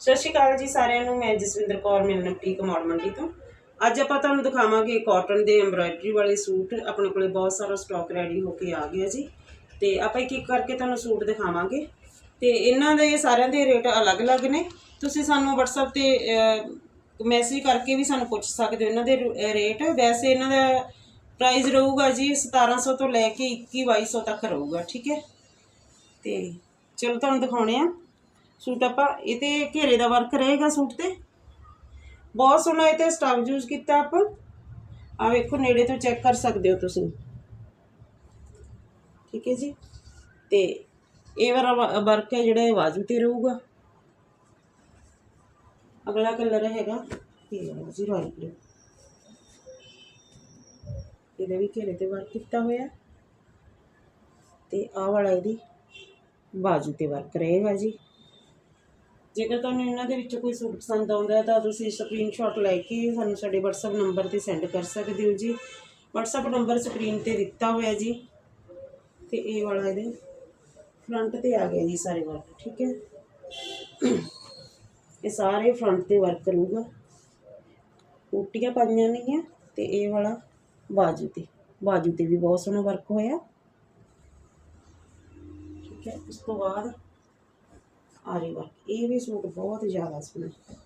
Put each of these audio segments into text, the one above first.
ਸਤਿ ਸ਼੍ਰੀ ਅਕਾਲ ਜੀ ਸਾਰਿਆਂ ਨੂੰ, ਮੈਂ ਜਸਵਿੰਦਰ ਕੌਰ ਮਿਲਨ ਬੁਟੀਕ ਮੌੜ ਮੰਡੀ ਤੋਂ। ਅੱਜ ਆਪਾਂ ਤੁਹਾਨੂੰ ਦਿਖਾਵਾਂਗੇ ਕਾਟਨ ਦੇ ਐਮਬ੍ਰਾਇਡਰੀ ਵਾਲੇ ਸੂਟ। ਆਪਣੇ ਕੋਲੇ ਬਹੁਤ ਸਾਰਾ ਸਟਾਕ ਰੈਡੀ ਹੋ ਕੇ ਆ ਗਿਆ ਜੀ। ਤੇ ਆਪਾਂ ਇੱਕ ਇੱਕ ਕਰਕੇ ਤੁਹਾਨੂੰ ਸੂਟ ਦਿਖਾਵਾਂਗੇ। ਤੇ ਇਹਨਾਂ ਦੇ ਸਾਰਿਆਂ ਦੇ ਰੇਟ ਅਲੱਗ-ਅਲੱਗ ਨੇ। ਤੁਸੀਂ ਸਾਨੂੰ WhatsApp ਤੇ ਮੈਸੇਜ ਕਰਕੇ ਵੀ ਸਾਨੂੰ ਪੁੱਛ ਸਕਦੇ ਹੋ ਇਹਨਾਂ ਦੇ ਰੇਟ। ਵੈਸੇ ਇਹਨਾਂ ਦਾ ਪ੍ਰਾਈਸ ਰਹੂਗਾ ਜੀ 1700 ਤੋਂ ਲੈ ਕੇ 21-2200 ਤੱਕ ਰਹੂਗਾ, ਠੀਕ ਹੈ? ਤੇ ਚਲੋ ਤੁਹਾਨੂੰ ਦਿਖਾਉਣੇ ਆ। ਸੂਟ ਆਪਾਂ, ਇਹ ਤੇ ਘੇਰੇ ਦਾ ਵਰਕ ਰਹੇਗਾ ਸੂਟ ਤੇ। ਬਹੁਤ ਸੋਹਣਾ ਇਹ ਤੇ ਸਟਫ ਯੂਜ਼ ਕੀਤਾ ਆਪਾਂ। ਆ ਵੇਖੋ, ਨੇੜੇ ਤੋਂ ਚੈੱਕ ਕਰ ਸਕਦੇ ਹੋ ਤੁਸੀਂ। ਠੀਕ ਹੈ ਜੀ? ਤੇ ਇਹ ਵਾਲਾ ਵਰਕ ਹੈ ਜਿਹੜਾ ਇਹ ਬਾਜੂ ਤੇ ਰਹੂਗਾ। ਅਗਲਾ ਕਲਰ ਹੈਗਾ, ਇਹ ਵਾਲਾ ਜੀ ਰਾਇਲ ਬਲੂ ਇਹਦੇ ਵੀ ਘੇਰੇ ਤੇ ਵਰਕ ਕੀਤਾ ਹੋਇਆ। ਤੇ ਆਹ ਵਾਲਾ ਇਹਦੀ ਬਾਜੂ ਤੇ ਵਰਕ ਰਹੇਗਾ ਜੀ। ਜੇਕਰ ਤੁਹਾਨੂੰ ਇਹਨਾਂ ਦੇ ਵਿੱਚੋਂ ਕੋਈ ਸੂਟ ਪਸੰਦ ਆਉਂਦਾ ਹੈ, ਤਾਂ ਤੁਸੀਂ ਸਕਰੀਨਸ਼ਾਟ ਲੈ ਕੇ ਸਾਨੂੰ ਸਾਡੇ WhatsApp ਨੰਬਰ ਤੇ ਸੈਂਡ ਕਰ ਸਕਦੇ ਹੋ ਜੀ। WhatsApp ਨੰਬਰ ਸਕਰੀਨ ਤੇ ਦਿੱਤਾ ਹੋਇਆ ਜੀ। ਤੇ ਇਹ ਵਾਲਾ ਇਹਦੇ ਫਰੰਟ ਤੇ ਆ ਗਿਆ ਜੀ ਸਾਰੇ ਵਰਕ ਠੀਕ ਹੈ? ਇਹ ਸਾਰੇ ਫਰੰਟ ਤੇ ਵਰਕ ਕਰੂਗਾ। ਉਟੀਆਂ ਪਾਈਆਂ ਨੇਗੀਆਂ ਆ ਤੇ ਇਹ ਵਾਲਾ ਬਾਜੂ ਤੇ। ਬਾਜੂ ਤੇ ਵੀ ਬਹੁਤ ਸੋਹਣਾ ਵਰਕ ਹੋਇਆ। ਠੀਕ ਹੈ, ਉਸ ਤੋਂ ਬਾਅਦ ਆਰੀ ਵਰਕ ਇਹ ਵੀ ਸੂਟ ਬਹੁਤ ਜ਼ਿਆਦਾ ਸੋਹਣਾ ਹੈ।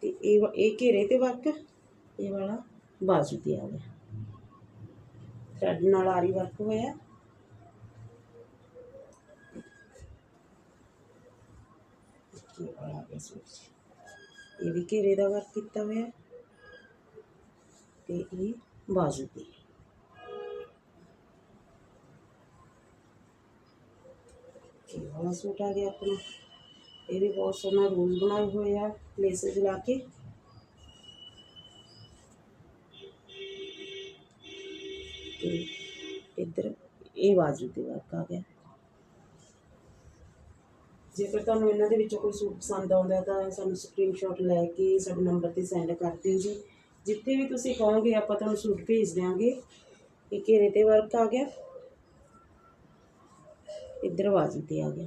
ਤੇ ਇਹ ਵਾ- ਇਹ ਘੇਰੇ ਤੇ ਵਰਕ ਇਹ ਵਾਲਾ ਬਾਜੂ ਤੇ ਆ ਗਿਆ। ਥ੍ਰੈਡ ਨਾਲ ਆਰੀ ਵਰਕ ਹੋਇਆ। ਇਹ ਵਾਲਾ ਆ ਗਿਆ ਸੂਟ। ਬਾਜੂ ਤੇ ਇਹ ਵਾਲਾ ਸੂਟ ਆ ਗਿਆ ਆਪਣਾ? ਇਹ ਵੀ ਬਹੁਤ ਸੋਹਣਾ ਰੂਲ ਬਣਾਏ ਹੋਏ ਆ, ਲੇਸਸ ਲਾ ਕੇ। ਤੇ ਇੱਧਰ ਇਹ ਬਾਜੂ ਤੇ ਵਰਕ ਆ ਗਿਆ। ਜੇਕਰ ਤੁਹਾਨੂੰ ਇਹਨਾਂ ਦੇ ਵਿੱਚੋਂ ਕੋਈ ਸੂਟ ਪਸੰਦ ਆਉਂਦਾ ਤਾਂ ਸਾਨੂੰ ਸਕਰੀਨਸ਼ਾਟ ਲੈ ਕੇ ਸਾਡੇ ਨੰਬਰ ਤੇ ਸੈਂਡ ਕਰ ਦਿਓ ਜੀ। ਜਿੱਥੇ ਵੀ ਤੁਸੀਂ ਕਹੋਗੇ, ਆਪਾਂ ਤੁਹਾਨੂੰ ਸੂਟ ਭੇਜ ਦਿਆਂਗੇ। ਇਹ ਘੇਰੇ ਤੇ ਵਰਕ ਆ ਗਿਆ। ਇੱਧਰ ਬਾਜੂ ਤੇ ਆ ਗਿਆ।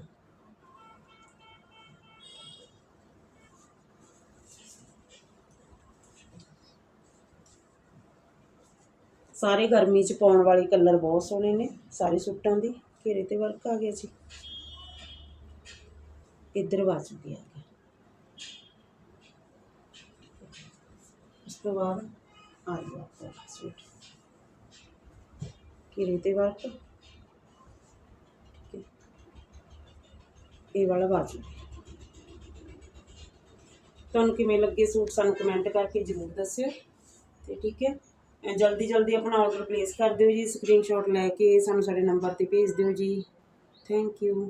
ਸਾਰੇ ਗਰਮੀ ਚ ਪਾਉਣ ਵਾਲੇ ਕਲਰ ਬਹੁਤ ਸੋਹਣੇ ਨੇ, ਸਾਰੇ ਸੂਟਾਂ ਦੇ। ਘੇਰੇ ਤੇ ਵਰਕ ਆ ਗਿਆ ਜੀ। ਇੱਧਰ ਬਾਜੂ ਤੇ ਆ ਗਿਆ। ਤੋਂ ਬਾਅਦ ਆ ਗਿਆ ਆਪਣਾ ਸੂਟ ਘੇਰੇ ਤੇ ਵਰਕ ਠੀਕ ਹੈ। ਇਹ ਵਾਲਾ ਬਾਜੂ ਤੁਹਾਨੂੰ ਕਿਵੇਂ ਲੱਗੇ ਸੂਟ ਸਾਨੂੰ ਕਮੈਂਟ ਕਰਕੇ ਜ਼ਰੂਰ ਦੱਸਿਓ। ਤੇ ਠੀਕ ਹੈ। ਜਲਦੀ ਜਲਦੀ ਆਪਣਾ ਆਰਡਰ ਪਲੇਸ ਕਰ ਦਿਓ ਜੀ। ਸਕਰੀਨਸ਼ਾਟ ਲੈ ਕੇ ਸਾਨੂੰ ਸਾਡੇ ਨੰਬਰ ਤੇ ਭੇਜ ਦਿਓ ਜੀ। Thank you